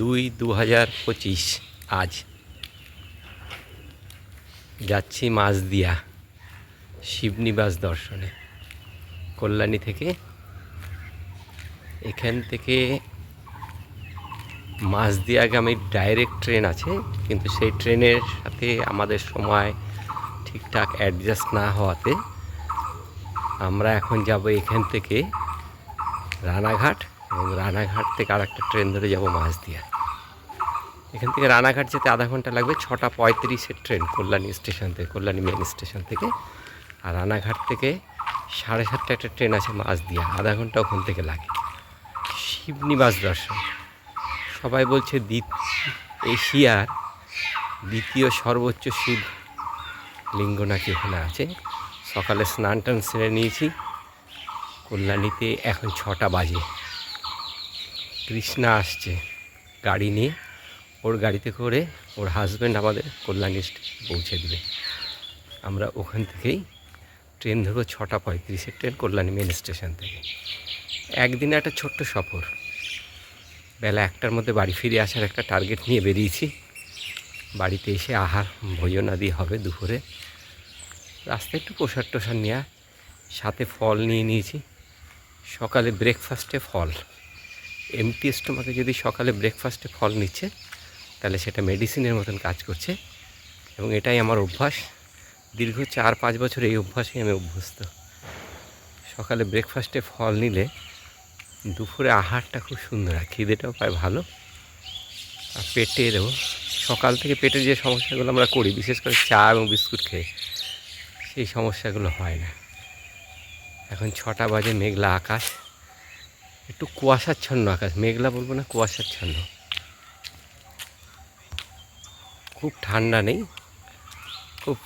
দুই দু হাজার পঁচিশ আজ যাচ্ছি মাঝদিয়া শিবনিবাস দর্শনে, কল্যাণী থেকে। এখান থেকে মাঝদিয়াগামী ডাইরেক্ট ট্রেন আছে, কিন্তু সেই ট্রেনের সাথে আমাদের সময় ঠিকঠাক অ্যাডজাস্ট না হওয়াতে আমরা এখন যাব এখান থেকে রানাঘাট। এবং রানাঘাট থেকে আর একটা ট্রেন ধরে যাব মাঝদিয়া এখান থেকে রানাঘাট যেতে আধা ঘণ্টা লাগবে, ছটা পঁয়ত্রিশের ট্রেন কল্যাণী স্টেশন থেকে, কল্যাণী মেন স্টেশন থেকে। আর রানাঘাট থেকে সাড়ে সাতটা একটা ট্রেন আছে মাঝদিয়া, আধা ঘণ্টা ওখান থেকে লাগে। শিবনিবাস দর্শন। সবাই বলছে দ্বিত এশিয়ার দ্বিতীয় সর্বোচ্চ শিব লিঙ্গ নাকি ওখানে আছে। সকালে স্নান টান সেরে নিয়েছি। কল্যাণীতে এখন ছটা বাজে। কৃষ্ণা আসছে। গাড়ি নিয়ে ওর গাড়িতে করে ওর হাজব্যান্ড আমাদের কল্যাণী পৌঁছে দিবে। আমরা ওখান থেকেই ট্রেন ধরবো ছটা পঁয়ত্রিশের ট্রেন কল্যাণী মেন স্টেশন থেকে। একদিনে একটা ছোট্ট সফর। বেলা একটার মধ্যে বাড়ি ফিরে আসার একটা টার্গেট নিয়ে বেরিয়েছি। বাড়িতে এসে আহার ভোজনাদি হবে দুপুরে। রাস্তায় একটু প্রসাদ টোসার নেওয়া সাথে ফল নিয়ে নিয়েছি। সকালে ব্রেকফাস্টে ফল। এমটি স্টোমাকে যদি সকালে ব্রেকফাস্টে ফল নিচ্ছে, তাহলে সেটা মেডিসিনের মতন কাজ করছে। এবং এটাই আমার অভ্যাস। দীর্ঘ চার পাঁচ বছর এই অভ্যাসেই আমি অভ্যস্ত। সকালে ব্রেকফাস্টে ফল নিলে দুপুরে আহারটা খুব সুন্দর হয় খিদেটাও পায় ভালো। আর পেটেরও সকাল থেকে পেটের যে সমস্যাগুলো আমরা করি, বিশেষ করে চা এবং বিস্কুট খেয়ে, সেই সমস্যাগুলো হয় না। এখন ছটা বাজে, মেঘলা আকাশ। একটু কুয়াশাচ্ছন্ন আকাশ, মেঘলা বলব না, কুয়াশাচ্ছন্ন। খুব ঠান্ডা নেই, খুব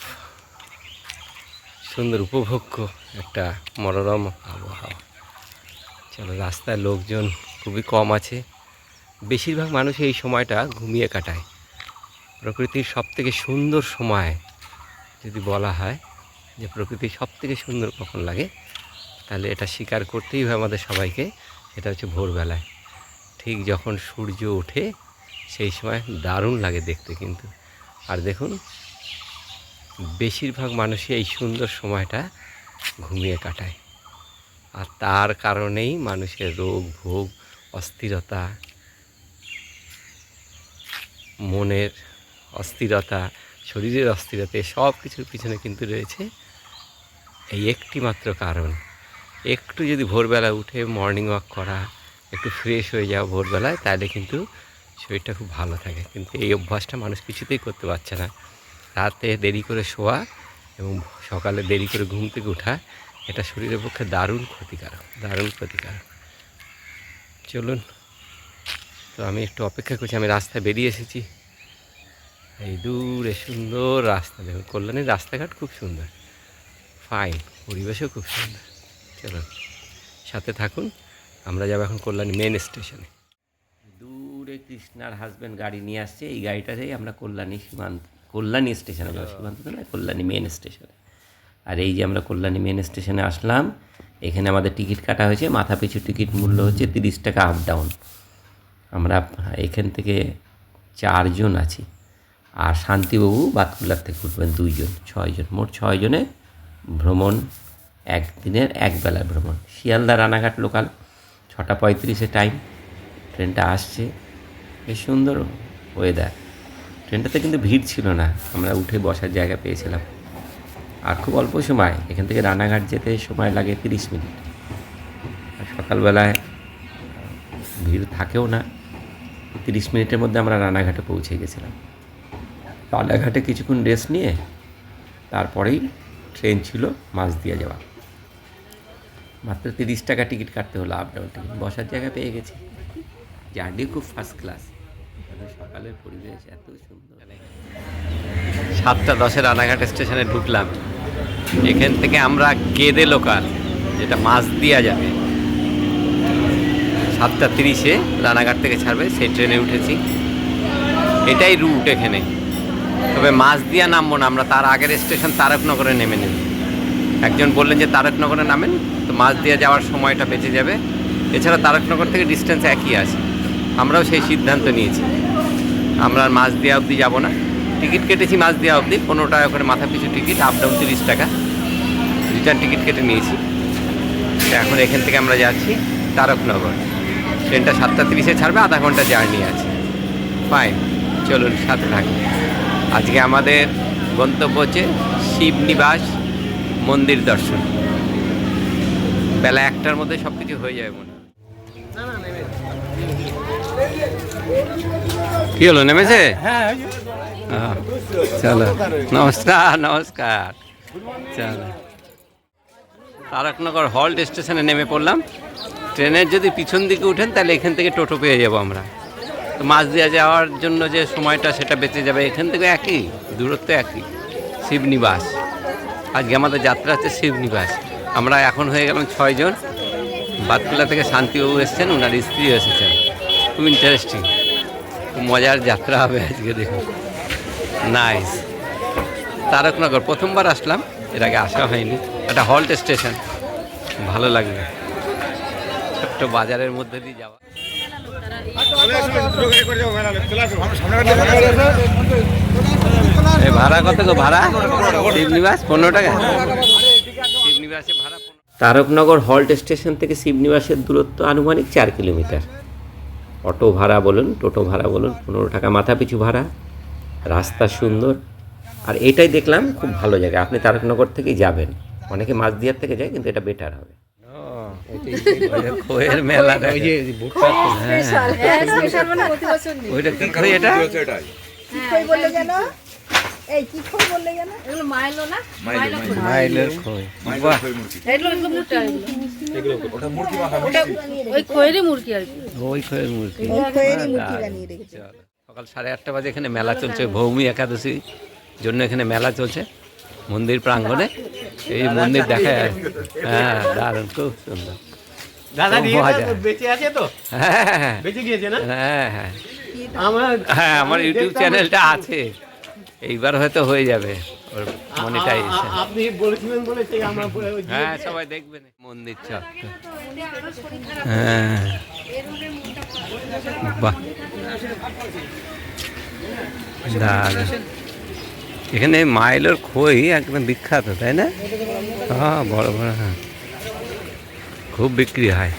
সুন্দর উপভোগ্য একটা মনোরম আবহাওয়া। চলো রাস্তায় লোকজন খুবই কম আছে। বেশিরভাগ মানুষ এই সময়টা ঘুমিয়ে কাটায়। প্রকৃতির সব থেকে সুন্দর সময় যদি বলা হয় যে প্রকৃতির সব থেকে সুন্দর কখন লাগে তাহলে এটা স্বীকার করতেই হবে আমাদের সবাইকে, সেটা হচ্ছে ভোরবেলায়। ঠিক যখন সূর্য ওঠে, সেই সময় দারুণ লাগে দেখতে কিন্তু। আর দেখুন, বেশিরভাগ মানুষই এই সুন্দর সময়টা ঘুমিয়ে কাটায়। আর তার কারণেই মানুষের রোগ, ভোগ, অস্থিরতা, মনের অস্থিরতা, শরীরের অস্থিরতা সব কিছুর পিছনে কিন্তু রয়েছে এই একটি মাত্র কারণ। একটু যদি ভোরবেলা উঠে মর্নিং ওয়াক করা, একটু ফ্রেশ হয়ে যাওয়া ভোরবেলায়, তাহলে কিন্তু শরীরটা খুব ভালো থাকে। কিন্তু এই অভ্যাসটা মানুষ কিছুতেই করতে পারছে না। রাতে দেরি করে শোয়া এবং সকালে দেরি করে ঘুম থেকে ওঠা, এটা শরীরের পক্ষে দারুণ ক্ষতিকারক দারুণ ক্ষতিকারক। চলুন, তো আমি একটু অপেক্ষা করছি, আমি রাস্তায় বেরিয়ে এসেছি। এই দূরে সুন্দর রাস্তা, দেখুন, কল্যাণীর রাস্তাঘাট খুব সুন্দর। ফাইন পরিবেশও খুব সুন্দর। চলুন সাথে থাকুন। আমরা যাব এখন কল্যাণী মেন স্টেশনে দূরে কৃষ্ণার হাজব্যান্ড গাড়ি নিয়ে আসছে, এই গাড়িটাতেই আমরা কল্যাণী সীমান্ত কল্যাণী স্টেশনে সীমান্ত নয়, কল্যাণী মেন স্টেশনে আর এই যে আমরা কল্যাণী মেন স্টেশনে আসলাম, এখানে আমাদের টিকিট কাটা হয়েছে, মাথা পিছু টিকিট মূল্য হচ্ছে তিরিশ টাকা আপ ডাউন আমরা এখান থেকে চারজন আছি, আর শান্তিবাবু বাতকুল্লার থেকে উঠবেন দুইজন, ছয়জন, মোট ছয়জনে ভ্রমণ একদিনের একবেলার ভ্রমণ। শিয়ালদা রানাঘাট লোকাল ছটা পঁয়ত্রিশে টাইম ট্রেনটা আসছে। বেশ সুন্দর ওয়েদার ট্রেনটাতে কিন্তু ভিড় ছিল না, আমরা উঠে বসার জায়গা পেয়েছিলাম। আর খুব অল্প সময়, এখান থেকে রানাঘাট যেতে সময় লাগে তিরিশ মিনিট। আর সকালবেলায় ভিড় থাকেও না। তিরিশ মিনিটের মধ্যে আমরা রানাঘাটে পৌঁছে গেছিলাম। রানাঘাটে কিছুক্ষণ রেস্ট নিয়ে, তারপরেই ট্রেন ছিল মাছ দিয়ে যাওয়া। মাত্র তিরিশ টাকা টিকিট কাটতে হলো আপ ডাউন টিকিট বসার জায়গা পেয়ে গেছি। জার্নি খুব ফার্স্ট ক্লাস সকালের পরিবেশ এত সুন্দর। সাতটা দশে রানাঘাট স্টেশনে ঢুকলাম। এখান থেকে আমরা কেদে লোকাল যেটা মাছ দিয়া যাবে। সাতটা তিরিশে রানাঘাট থেকে ছাড়বে, সেই ট্রেনে উঠেছি। এটাই রুট এখানে। তবে মাছ দিয়া নামবো না, আমরা তার আগের স্টেশন তারকনগরে নেমে নেব। একজন বললেন যে তারকনগরে নামেন, তো মাছ দিয়ে যাওয়ার সময়টা বেঁচে যাবে। এছাড়া তারকনগর থেকে ডিস্টেন্স একই আছে। আমরাও সেই সিদ্ধান্ত নিয়েছি। আমরা মাছ দেওয়া অবধি যাব না। টিকিট কেটেছি মাছ দেওয়া অবধি, পনেরো টাকা করে মাথা পিছু টিকিট আপ ডাউন তিরিশ টাকা। রিটার্ন টিকিট কেটে নিয়েছি। এখন এখান থেকে আমরা যাচ্ছি তারকনগর। ট্রেনটা সাতটা তিরিশে ছাড়বে, আধা ঘণ্টা জার্নি আছে। ফাইন চলুন সাথে থাকুন। আজকে আমাদের গন্তব্য হচ্ছে শিবনিবাস মন্দির দর্শন। বেলা একটার মধ্যে সব কিছু হয়ে যাবে মনে। কি হলো, নেমেছে? চলো। নমস্কার নমস্কার। চলো। তারকনগর হল্ট স্টেশনে নেমে পড়লাম। ট্রেনের যদি পিছন দিকে উঠেন, তাহলে এখান থেকে টোটো পেয়ে যাব আমরা। তো মাছ দিয়ে যাওয়ার জন্য যে সময়টা, সেটা বেঁচে যাবে। এখান থেকে একই, দূরত্ব একই। শিবনিবাস। আজকে আমাদের যাত্রা হচ্ছে শিবনিবাস আমরা এখন হয়ে গেলাম ছয়জন বাতকুলা থেকে শান্তিবাবু এসেছেন ওনার স্ত্রী এসেছেন। খুব ইন্টারেস্টিং খুব মজার যাত্রা হবে আজকে, দেখুন। নাইস তারকনগর, প্রথমবার আসলাম, এর আগে আসা হয়নি। একটা হল্ট স্টেশন, ভালো লাগবে ছোট্ট বাজারের মধ্যে দিয়ে যাওয়া। এই ভাড়া কত গো ভাড়া? শিবনিবাস পনেরো টাকা? শিবনিবাসে ভাড়া তারকনগর হল্ট স্টেশন থেকে শিবনিবাসের দূরত্ব আনুমানিক চার কিলোমিটার। অটো ভাড়া বলুন টোটো ভাড়া বলুন পনেরো টাকা মাথা পিছু ভাড়া রাস্তা সুন্দর। আর এটাই দেখলাম খুব ভালো জায়গা। আপনি তারকনগর থেকেই যাবেন। অনেকে মাছদিয়ার থেকে যায় কিন্তু এটা বেটার হবে। খোয়ের মেলা ওই ওইটা কি খই এটা খই বললে যেন এই কি খই বললে যেন? এগুলো মাইলো না? মাইলের খই। বাহ। এগুলো এগুলো মুরগি। এগুলো ওটা ওই খয়েরই মুরগি আর কি। ওই খয়ের মূর্তি এই খইয়েরই মূর্তি বানিয়ে রেখেছে। সকাল সাড়ে আটটা বাজে এখানে মেলা চলছে ভৌমি একাদশী জন্য এখানে মেলা চলছে মন্দির প্রাঙ্গণে। এই মন্দির দেখা যায় হ্যাঁ দারুণ খুব সুন্দর। দাদা খুব দিয়ে মজা। বেঁচে আছে তো? হ্যাঁ হ্যাঁ বেঁচে গিয়েছে না? হ্যাঁ হ্যাঁ। আমার হ্যাঁ আমার ইউটিউব চ্যানেলটা আছে। এইবার হয়তো হয়ে যাবে ওর মনিটাইজেশন আপনি বলেছিলেন বলে সেই আমরা হ্যাঁ সবাই দেখবেন। মন্দির চত্বর হ্যাঁ বাহ দারুণ। এখানে মাইলের খই একদম বিখ্যাত তাই না? হ্যাঁ বড় বড় হ্যাঁ। খুব বিক্রি হয়।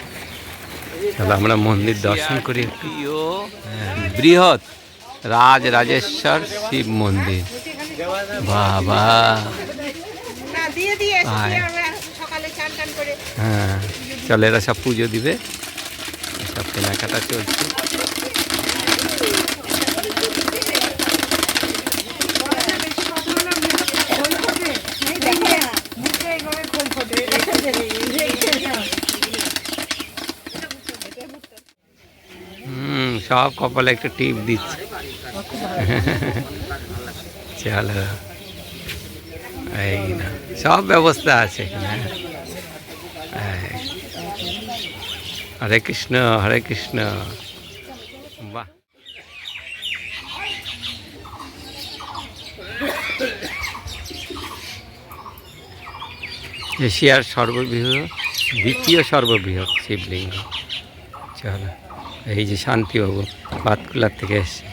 তাহলে আমরা মন্দির দর্শন করি। একটু হ্যাঁ, বৃহৎ। রাজ রাজেশ্বর শিব মন্দির। বাবা। হ্যাঁ চলে এরা সব পুজো দিবে। সব কেনাকাটা চলছে। হুম সব কপালে একটা টিপ দিচ্ছে। চলো। এই না, সব ব্যবস্থা আছে। হরে কৃষ্ণ হরে কৃষ্ণ। বাহ। এশিয়ার সর্ববৃহৎ, দ্বিতীয় সর্ববৃহৎ শিবলিঙ্গ। চলো, এই যে শান্তিবাবু বাতকুলার থেকে এসছে।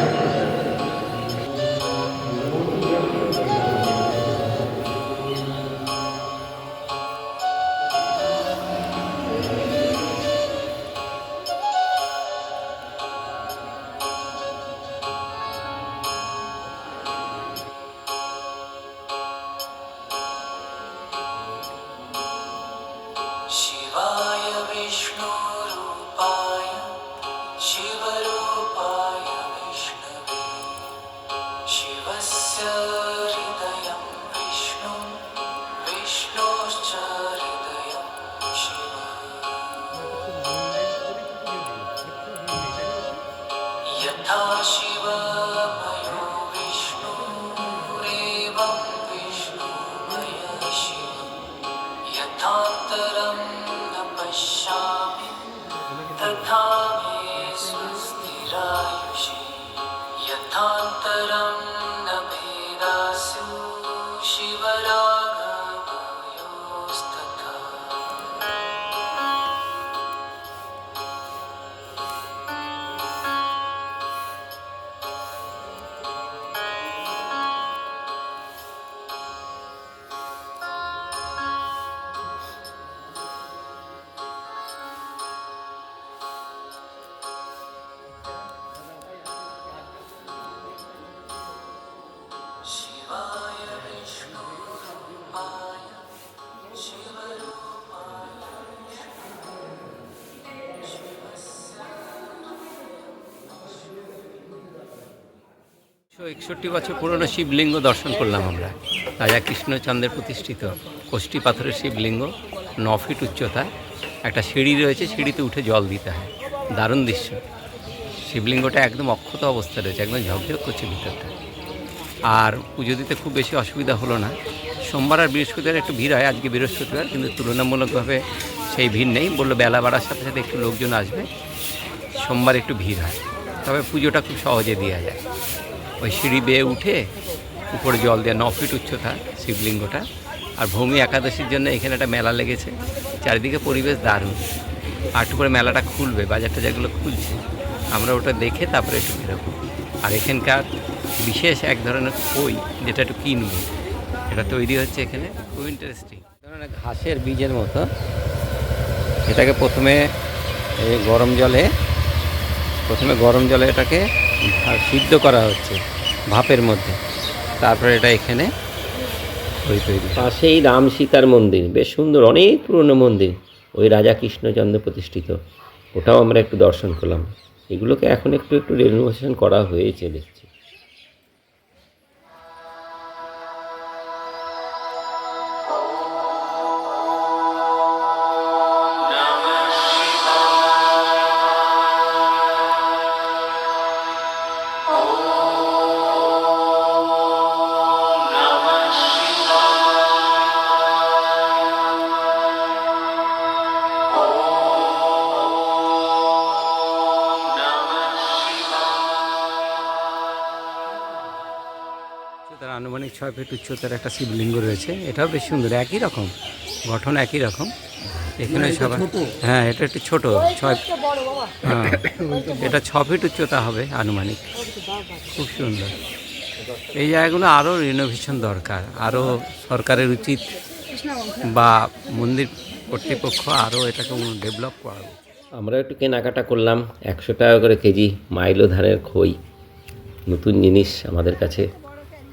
একষট্টি বছর পুরনো শিবলিঙ্গ দর্শন করলাম আমরা। রাজা কৃষ্ণচন্দ্রের প্রতিষ্ঠিত কোষ্ঠী পাথরের শিবলিঙ্গ, ন ফিট উচ্চতা, একটা সিঁড়ি রয়েছে, সিঁড়িতে উঠে জল দিতে হয়। দারুণ দৃশ্য। শিবলিঙ্গটা একদম অক্ষত অবস্থা রয়েছে, একদম ঝকঝক করছে ভিতরটা। আর পুজো দিতে খুব বেশি অসুবিধা হলো না। সোমবার আর বৃহস্পতিবার একটু ভিড় হয়, আজকে বৃহস্পতিবার, কিন্তু তুলনামূলকভাবে সেই ভিড় নেই। বলল বেলা বাড়ার সাথে সাথে একটু লোকজন আসবে। সোমবার একটু ভিড় হয়, তবে পুজোটা খুব সহজে দেওয়া যায়। ওই সিঁড়ি বেয়ে উঠে উপরে জল দেওয়া ন ফিট উচ্চতা শিবলিঙ্গটা। আর ভূমি একাদশীর জন্য এখানে একটা মেলা লেগেছে। চারিদিকে পরিবেশ দারুণ। আর একটু করে মেলাটা খুলবে বাজারটা যেগুলো খুলছে। আমরা ওটা দেখে তারপরে একটু বেরোবো। আর এখানকার বিশেষ এক ধরনের খই যেটা একটু কিনবো এটা তৈরি হচ্ছে এখানে। খুব ইন্টারেস্টিং ধরনের ঘাসের বীজের মতো। এটাকে প্রথমে গরম জলে, প্রথমে গরম জলে এটাকে সিদ্ধ করা হচ্ছে ভাপের মধ্যে। তারপরে এটা এখানে পাশেই রাম সীতার মন্দির। বেশ সুন্দর, অনেক পুরনো মন্দির। ওই রাজা কৃষ্ণচন্দ্র প্রতিষ্ঠিত। ওটাও আমরা একটু দর্শন করলাম। এগুলোকে এখন একটু একটু রেনোভেশন করা হয়েছে দেখছি। ছয় ফিট উচ্চতার একটা শিবলিঙ্গ রয়েছে। এটাও বেশ সুন্দর একই রকম। গঠন একই রকম। এখানে সবাই হ্যাঁ এটা একটু ছোট। ছয় হ্যাঁ এটা ছ ফিট উচ্চতা হবে আনুমানিক। খুব সুন্দর। এই জায়গাগুলো আরও রিনোভেশন দরকার। আরও সরকারের উচিত বা মন্দির কর্তৃপক্ষ আরও এটাকে ডেভেলপ করা। আমরা একটু কেনাকাটা করলাম। একশো টাকা করে কেজি মাইলো ধানের খই। নতুন জিনিস আমাদের কাছে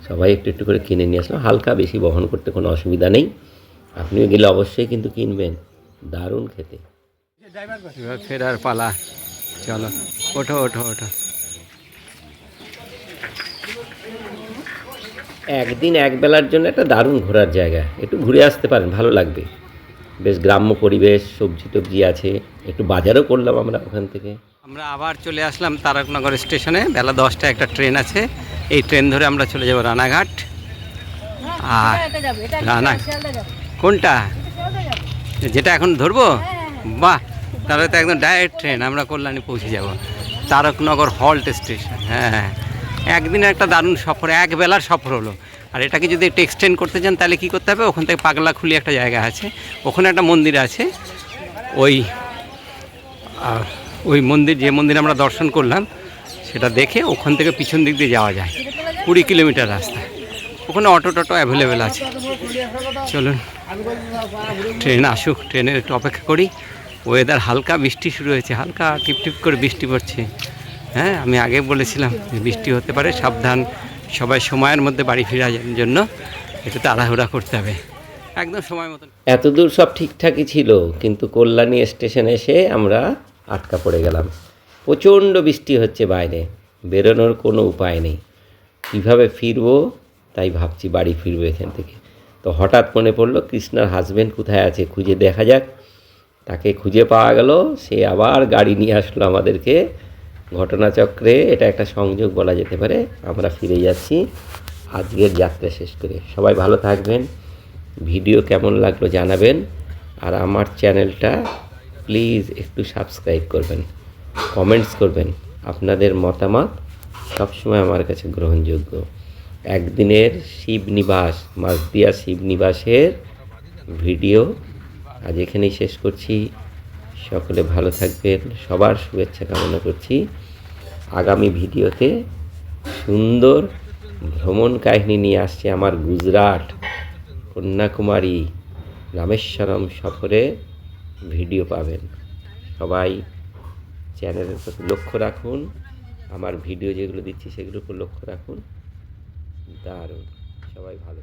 সবাই একটু একটু করে কিনে নিয়ে আসলাম। হালকা বেশি বহন করতে কোনো অসুবিধা নেই। আপনিও গেলে অবশ্যই কিন্তু কিনবেন। দারুণ খেতে। ফেরার পালা। চলো ওঠো ওঠো ওঠো। একদিন এক বেলার জন্য একটা দারুণ ঘোরার জায়গা। একটু ঘুরে আসতে পারেন ভালো লাগবে। বেশ গ্রাম্য পরিবেশ সবজি টবজি আছে। একটু বাজারও করলাম আমরা ওখান থেকে। আমরা আবার চলে আসলাম তারকনগর স্টেশনে। বেলা দশটা একটা ট্রেন আছে। এই ট্রেন ধরে আমরা চলে যাব রানাঘাট। আর এটা রানা কোনটা? যেটা এখন ধরবো? বাহ তাহলে তো একদম ডাইরেক্ট ট্রেন আমরা কল্যাণে পৌঁছে যাব। তারকনগর হল্ট স্টেশন হ্যাঁ একদিনের একটা দারুণ সফর এক বেলার সফর হলো। আর এটাকে যদি একটু এক্সটেন্ড করতে চান তাহলে কী করতে হবে? ওখান থেকে পাগলা খুলি একটা জায়গা আছে। ওখানে একটা মন্দির আছে। ওই ওই মন্দির যে মন্দির আমরা দর্শন করলাম সেটা দেখে ওখান থেকে পিছন দিক দিয়ে যাওয়া যায়। কুড়ি কিলোমিটার রাস্তা। ওখানে অটো টটো অ্যাভেলেবেল আছে। চলুন, ট্রেন আসুক, ট্রেনের একটু অপেক্ষা করি। ওয়েদার হালকা বৃষ্টি শুরু হয়েছে, হালকা টিপটিপ করে বৃষ্টি পড়ছে। হ্যাঁ আমি আগে বলেছিলাম বৃষ্টি হতে পারে, সাবধান। সবাই সময়ের মধ্যে বাড়ি ফেরার জন্য একটু তাড়াহুড়া করতে হবে। একদম সময় মতন। এত দূর সব ঠিকঠাকই ছিল, কিন্তু কল্যাণী স্টেশনে এসে আমরা আটকা পড়ে গেলাম। প্রচণ্ড বৃষ্টি হচ্ছে বাইরে। বেরোনোর কোনো উপায় নেই। কীভাবে ফিরবো? তাই ভাবছি বাড়ি ফিরবো এখান থেকে। তো হঠাৎ মনে পড়ল, কৃষ্ণার হাজব্যান্ড কোথায় আছে খুঁজে দেখা যাক। তাকে খুঁজে পাওয়া গেল, সে আবার গাড়ি নিয়ে আসলো আমাদেরকে। ঘটনাচক্রে এটা একটা সংযোগ বলা যেতে পারে। আমরা ফিরে যাচ্ছি আজকের যাত্রা শেষ করে। সবাই ভালো থাকবেন। ভিডিও কেমন লাগল জানাবেন। আর আমার চ্যানেলটা প্লিজ একটু সাবস্ক্রাইব করবেন। কমেন্টস করবেন। আপনাদের মতামত সবসময় আমার কাছে গ্রহণযোগ্য। একদিনের শিবনিবাস, মাসদিয়া শিবনিবাসের ভিডিও আজ এখানেই শেষ করছি। সকলে ভালো থাকবেন, সবার শুভেচ্ছা কামনা করছি। আগামী ভিডিওতে সুন্দর ভ্রমণ কাহিনী নিয়ে আসছে আমার গুজরাট কন্যাকুমারী রামেশ্বরম সফরে ভিডিও পাবেন। সবাই চ্যানেলের প্রতি লক্ষ্য রাখুন। আমার ভিডিও যেগুলো দিচ্ছি সেগুলোর উপর লক্ষ্য রাখুন। দারুণ। সবাই ভালো